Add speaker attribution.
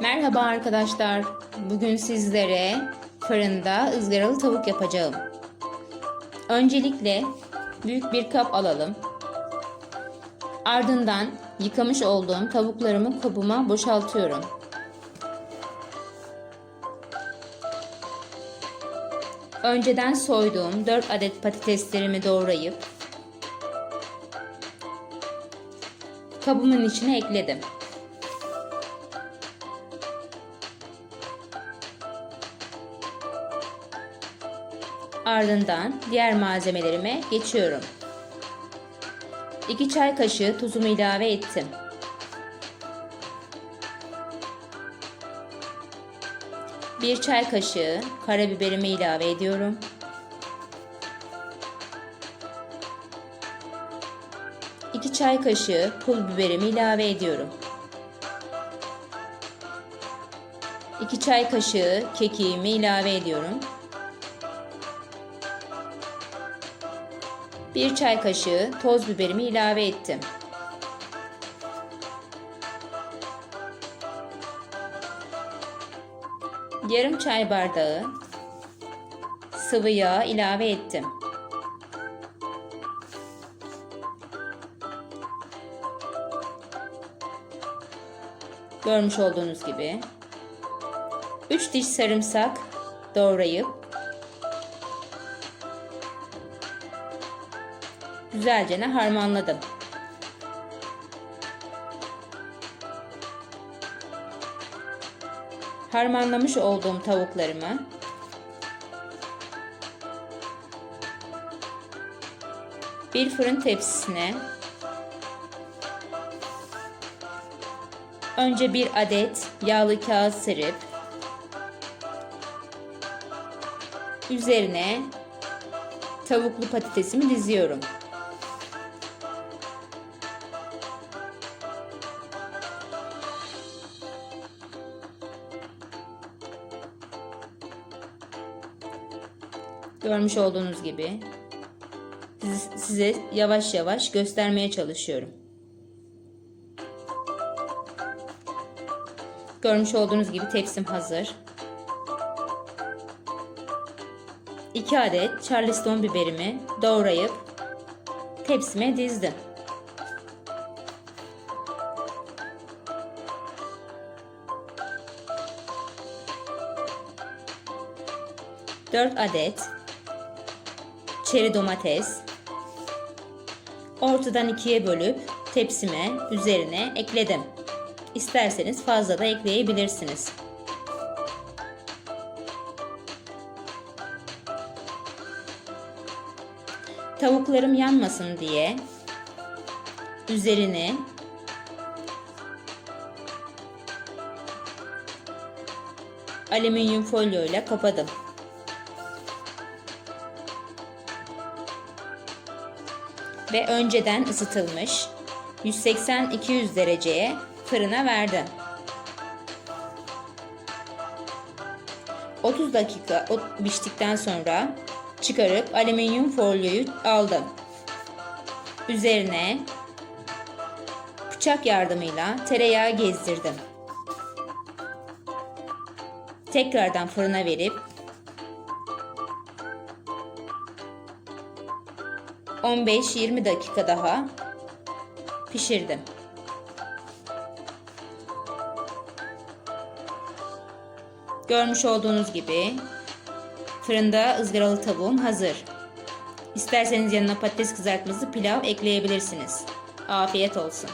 Speaker 1: Merhaba arkadaşlar. Bugün sizlere fırında ızgaralı tavuk yapacağım. Öncelikle büyük bir kap alalım. Ardından yıkamış olduğum tavuklarımı kabıma boşaltıyorum. Önceden soyduğum 4 adet patateslerimi doğrayıp kabımın içine ekledim. Ardından diğer malzemelerime geçiyorum. 2 çay kaşığı tuzumu ilave ettim. Bir çay kaşığı karabiberimi ilave ediyorum. İki çay kaşığı pul biberimi ilave ediyorum. 2 çay kaşığı kekiğimi ilave ediyorum. 1 çay kaşığı toz biberimi ilave ettim. Yarım çay bardağı sıvı yağ ilave ettim. Görmüş olduğunuz gibi 3 diş sarımsak doğrayıp güzelce harmanladım. Harmanlamış olduğum tavuklarımı bir fırın tepsisine önce bir adet yağlı kağıt serip üzerine tavuklu patatesimi diziyorum. Görmüş olduğunuz gibi size yavaş yavaş göstermeye çalışıyorum. Görmüş olduğunuz gibi tepsim hazır. 2 adet charleston biberimi doğrayıp tepsime dizdim. Dört adet çeri domates ortadan ikiye bölüp tepsime üzerine ekledim. İsterseniz fazla da ekleyebilirsiniz. Tavuklarım yanmasın diye üzerine alüminyum folyo ile kapadım. Ve önceden ısıtılmış 180-200 dereceye fırına verdim. 30 dakika piştikten sonra çıkarıp alüminyum folyoyu aldım. Üzerine bıçak yardımıyla tereyağı gezdirdim. Tekrardan fırına verip 15-20 dakika daha pişirdim. Görmüş olduğunuz gibi fırında ızgaralı tavuğum hazır. İsterseniz yanına patates kızartması pilav ekleyebilirsiniz. Afiyet olsun.